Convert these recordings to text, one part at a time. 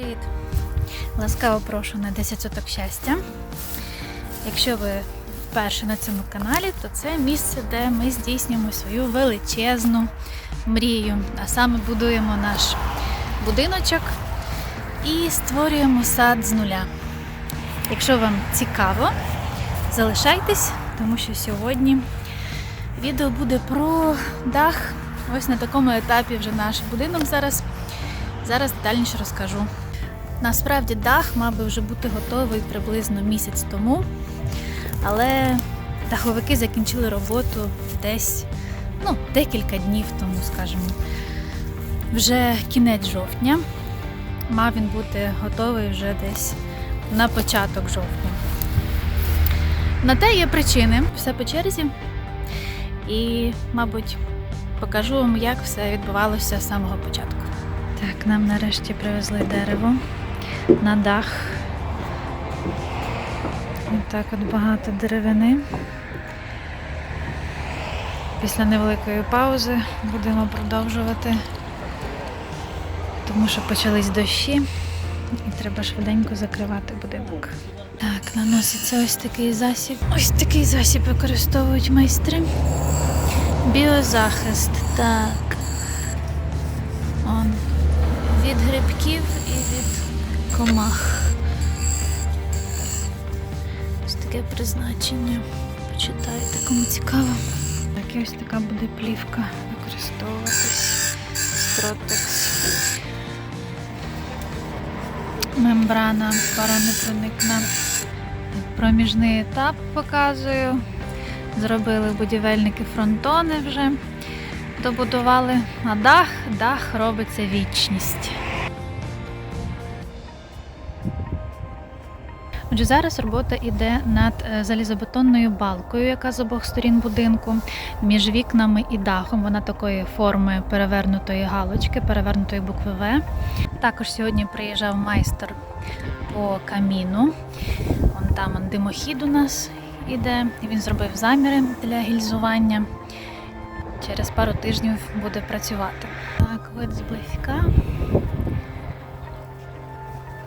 Привіт! Ласкаво прошу на 10 соток щастя. Якщо ви вперше на цьому каналі, то це місце, де ми здійснюємо свою величезну мрію, а саме будуємо наш будиночок і створюємо сад з нуля. Якщо вам цікаво, залишайтесь, тому що сьогодні відео буде про дах. Ось на такому етапі вже наш будинок зараз. Зараз детальніше розкажу. Насправді дах мав би вже бути готовий приблизно місяць тому, але даховики закінчили роботу десь ну, декілька днів тому, скажімо. Вже кінець жовтня. Мав він бути готовий вже десь на початок жовтня. На те є причини, все по черзі. І, мабуть, покажу вам, як все відбувалося з самого початку. Так, нам нарешті привезли дерево на дах. Так от багато деревини. Після невеликої паузи будемо продовжувати, тому що почались дощі і треба швиденько закривати будинок. Так, наноситься ось такий засіб. Ось такий засіб використовують майстри. Біозахист. Так. Он. Від грибків комах. Ось таке призначення. Почитайте, кому цікаво. Так, і ось така буде плівка використовуватись. Стротекс. Мембрана паронепроникна. Проміжний етап показую. Зробили будівельники фронтони вже. Добудували на дах, дах робиться вічність. Отже, зараз робота йде над е, залізобетонною балкою, яка з обох сторін будинку, між вікнами і дахом. Вона такої форми перевернутої галочки, перевернутої букви В. Також сьогодні приїжджав майстер по каміну. Вон там он, димохід у нас іде. Він зробив заміри для гільзування. Через пару тижнів буде працювати. Так, вид зблизька.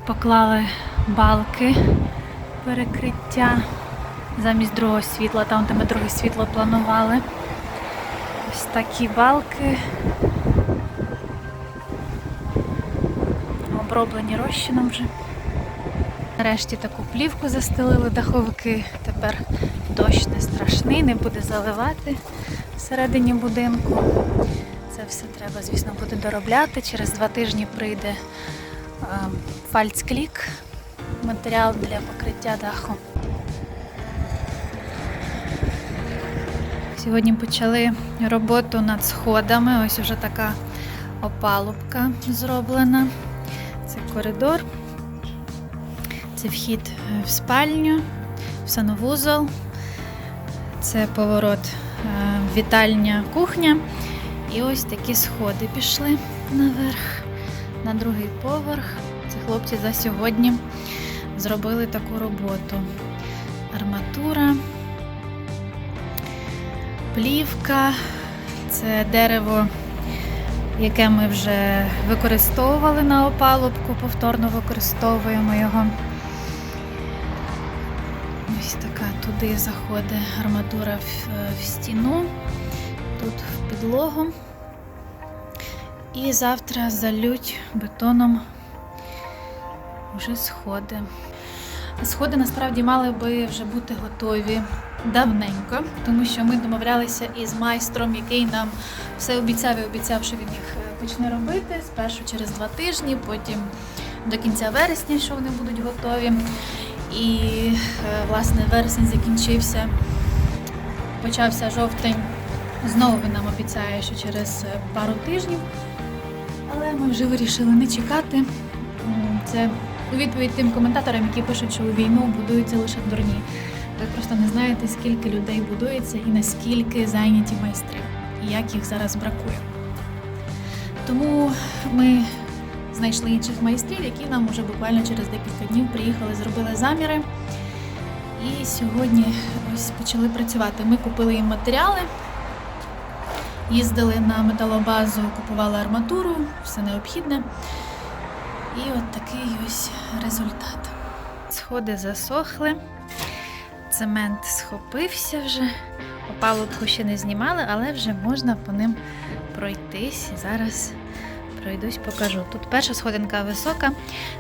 Поклали балки перекриття замість другого світла, там, де ми друге світло планували. Ось такі балки. Оброблені розчином вже. Нарешті таку плівку застелили даховики. Тепер дощ не страшний, не буде заливати всередині будинку. Це все треба, звісно, буде доробляти. Через два тижні прийде е, фальцклік, матеріал для покриття даху. Сьогодні почали роботу над сходами. Ось уже така опалубка зроблена. Це коридор. Це вхід в спальню, в санвузол. Це поворот е, вітальня, кухня. І ось такі сходи пішли наверх, на другий поверх. Це хлопці за сьогодні зробили таку роботу. Арматура, плівка, це дерево, яке ми вже використовували на опалубку, повторно використовуємо його. Ось така туди заходить арматура в, в стіну, тут в підлогу. І завтра залють бетоном вже сходи. Сходи насправді мали би вже бути готові давненько, тому що ми домовлялися із майстром, який нам все обіцяв і обіцяв, що він їх е, почне робити спершу через два тижні, потім до кінця вересня, що вони будуть готові. І е, власне вересень закінчився, почався жовтень. Знову він нам обіцяє, що через е, пару тижнів. Але ми вже вирішили не чекати. Це у відповідь тим коментаторам, які пишуть, що у війну будуються лише дурні. Ви просто не знаєте, скільки людей будується і наскільки зайняті майстри, і як їх зараз бракує. Тому ми знайшли інших майстрів, які нам вже буквально через декілька днів приїхали, зробили заміри. І сьогодні ось почали працювати. Ми купили їм матеріали, їздили на металобазу, купували арматуру, все необхідне. І от такий ось результат. Сходи засохли, цемент схопився вже. Опалубку ще не знімали, але вже можна по ним пройтись. Зараз пройдусь, покажу. Тут перша сходинка висока,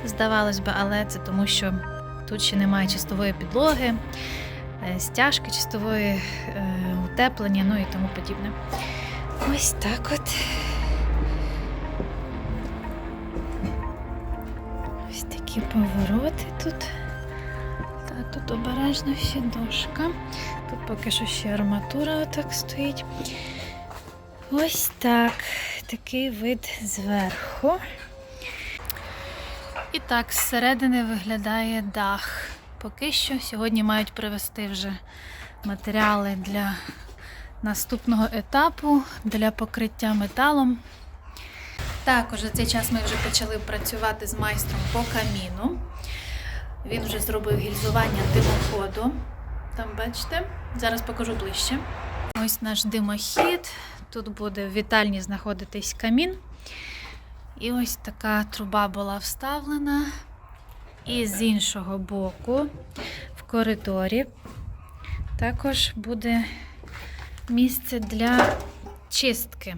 здавалось би, але це тому, що тут ще немає чистової підлоги, е, стяжки чистової, е, утеплення, ну і тому подібне. Ось так от. Такі повороти тут. Так, тут обережно ще дошка. Тут поки що ще арматура отак стоїть. Ось так. Такий вид зверху. І так, зсередини виглядає дах. Поки що сьогодні мають привезти вже матеріали для наступного етапу, для покриття металом. Також за цей час ми вже почали працювати з майстром по каміну. Він вже зробив гільзування димоходу. Там бачите, зараз покажу ближче. Ось наш димохід. Тут буде в вітальні знаходитись камін. І ось така труба була вставлена. І з іншого боку, в коридорі, також буде місце для чистки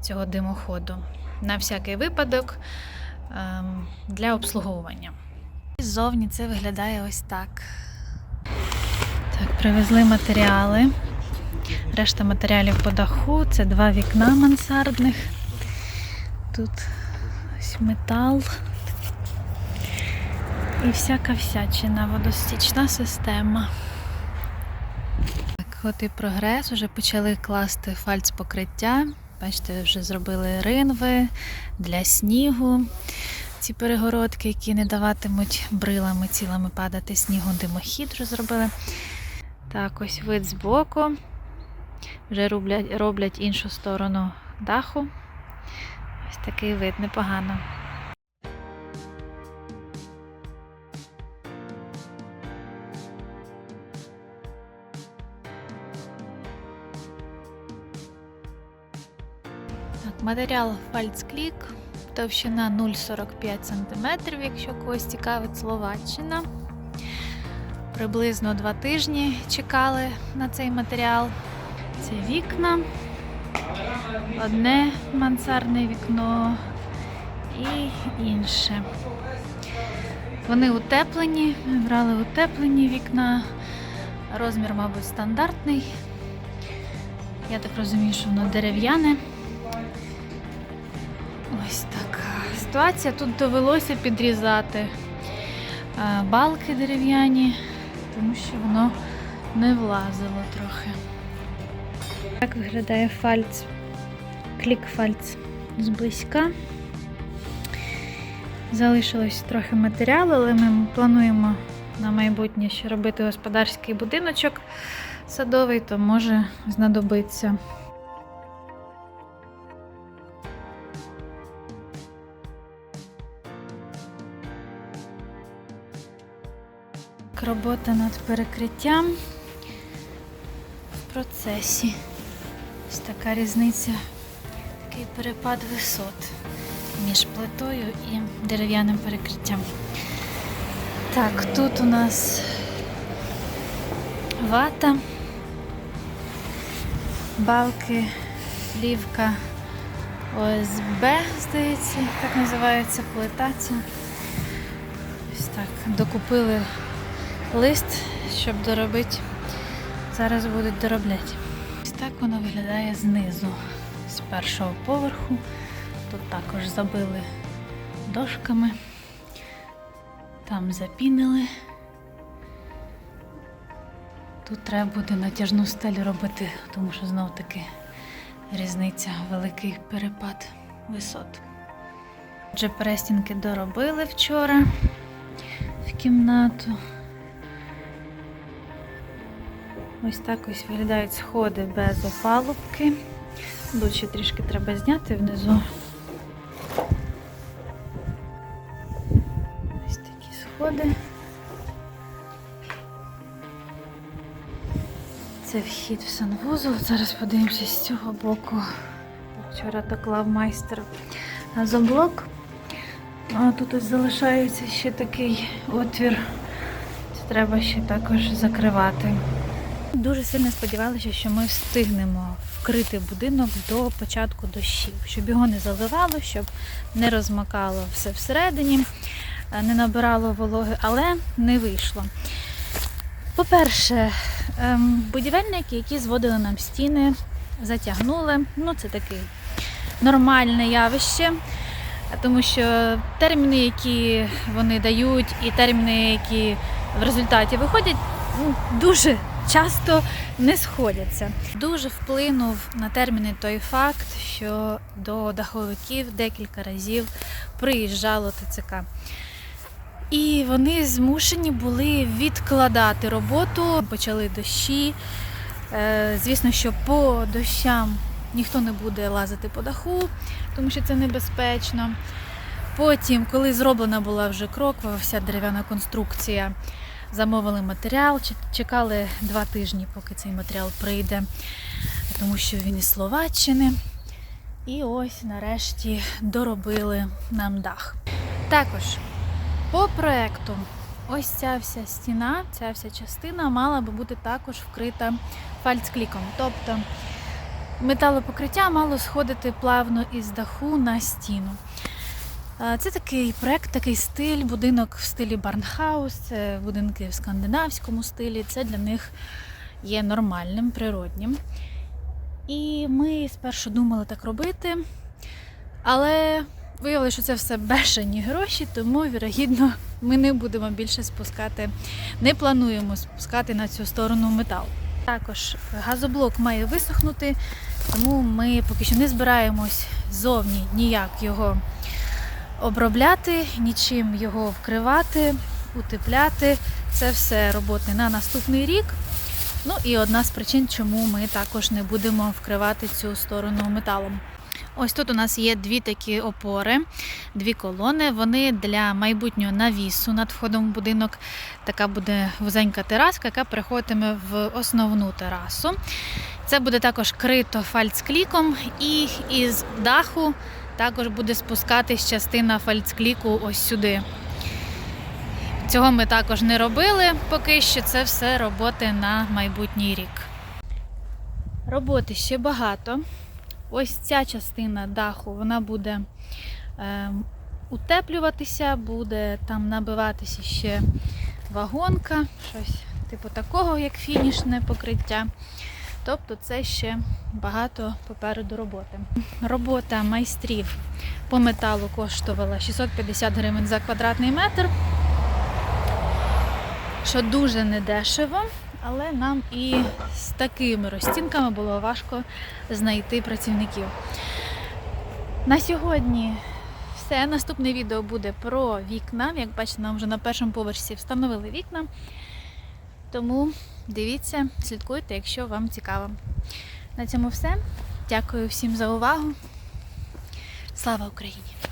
цього димоходу. На всякий випадок ем, для обслуговування. Ззовні це виглядає ось так. Так, привезли матеріали. Решта матеріалів по даху. Це два вікна мансардних. Тут ось метал. І всяка всячина, водостічна система. Так, от і прогрес. Вже почали класти фальц покриття. Бачите, вже зробили ринви для снігу. Ці перегородки, які не даватимуть брилами цілими падати снігу, димохід вже зробили. Так, ось вид збоку. Вже роблять, роблять іншу сторону даху. Ось такий вид непогано. Матеріал фальцклік, товщина 0,45 см, якщо когось цікавить Словаччина. Приблизно два тижні чекали на цей матеріал. Це вікна, одне мансардне вікно і інше. Вони утеплені, брали утеплені вікна. Розмір, мабуть, стандартний. Я так розумію, що воно дерев'яне. Ситуація. Тут довелося підрізати е, балки дерев'яні, тому що воно не влазило трохи. Так виглядає фальц, клік-фальц зблизька. Залишилось трохи матеріалу, але ми плануємо на майбутнє ще робити господарський будиночок садовий, то може знадобиться. Робота над перекриттям в процесі. Ось така різниця, такий перепад висот між плитою і дерев'яним перекриттям. Так, тут у нас вата, балки, плівка ОСБ, здається, так називається плитаця. Ось так, докупили лист, щоб доробити. Зараз будуть доробляти. Ось так воно виглядає знизу, з першого поверху. Тут також забили дошками, там запінили. Тут треба буде натяжну стелю робити, тому що знов таки різниця, великий перепад висот. Отже, перестінки доробили вчора в кімнату. Ось так ось виглядають сходи без опалубки. Тут трішки треба зняти внизу. Ось такі сходи. Це вхід в санвузол. Зараз подивимося з цього боку. Вчора доклав майстер газоблок. А тут ось залишається ще такий отвір. Це треба ще також закривати. Дуже сильно сподівалися, що ми встигнемо вкрити будинок до початку дощів, щоб його не заливало, щоб не розмакало все всередині, е, не набирало вологи, але не вийшло. По-перше, ем, будівельники, які зводили нам стіни, затягнули. Ну, це таке нормальне явище, тому що терміни, які вони дають, і терміни, які в результаті виходять, дуже часто не сходяться. Дуже вплинув на терміни той факт, що до даховиків декілька разів приїжджало ТЦК. І вони змушені були відкладати роботу. Почали дощі. Е, Звісно, що по дощам ніхто не буде лазити по даху, тому що це небезпечно. Потім, коли зроблена була вже кроква, вся дерев'яна конструкція, замовили матеріал, чекали два тижні, поки цей матеріал прийде, тому що він із Словаччини. І ось нарешті доробили нам дах. Також по проекту, ось ця вся стіна, ця вся частина мала би бути також вкрита фальцкліком. Тобто металопокриття мало сходити плавно із даху на стіну. Е, Це такий проект, такий стиль, будинок в стилі Барнхаус, це будинки в скандинавському стилі. Це для них є нормальним, природнім. І ми спершу думали так робити, але виявилося, що це все бешені гроші, тому, вірогідно, ми не будемо більше спускати, не плануємо спускати на цю сторону метал. Також газоблок має висохнути, тому ми поки що не збираємось зовні ніяк його обробляти, нічим його вкривати, утепляти. Це все роботи на наступний рік. Ну і одна з причин, чому ми також не будемо вкривати цю сторону металом. Ось тут у нас є дві такі опори, дві колони. Вони для майбутнього навісу над входом в будинок. Така буде вузенька тераска, яка переходитиме в основну терасу. Це буде також крито фальцкліком, і із даху також буде спускатись частина фальцкліку ось сюди. Цього ми також не робили поки що. Це все роботи на майбутній рік. Роботи ще багато. Ось ця частина даху вона буде е, утеплюватися, буде там набиватися ще вагонка, щось типу такого, як фінішне покриття. Тобто це ще багато попереду роботи. Робота майстрів по металу коштувала 650 гривень за квадратний метр, що дуже недешево, але нам і з такими розцінками було важко знайти працівників. На сьогодні все. Наступне відео буде про вікна. Як бачите, нам вже на першому поверсі встановили вікна. Тому дивіться, слідкуйте, якщо вам цікаво. На цьому все. Дякую всім за увагу. Слава Україні!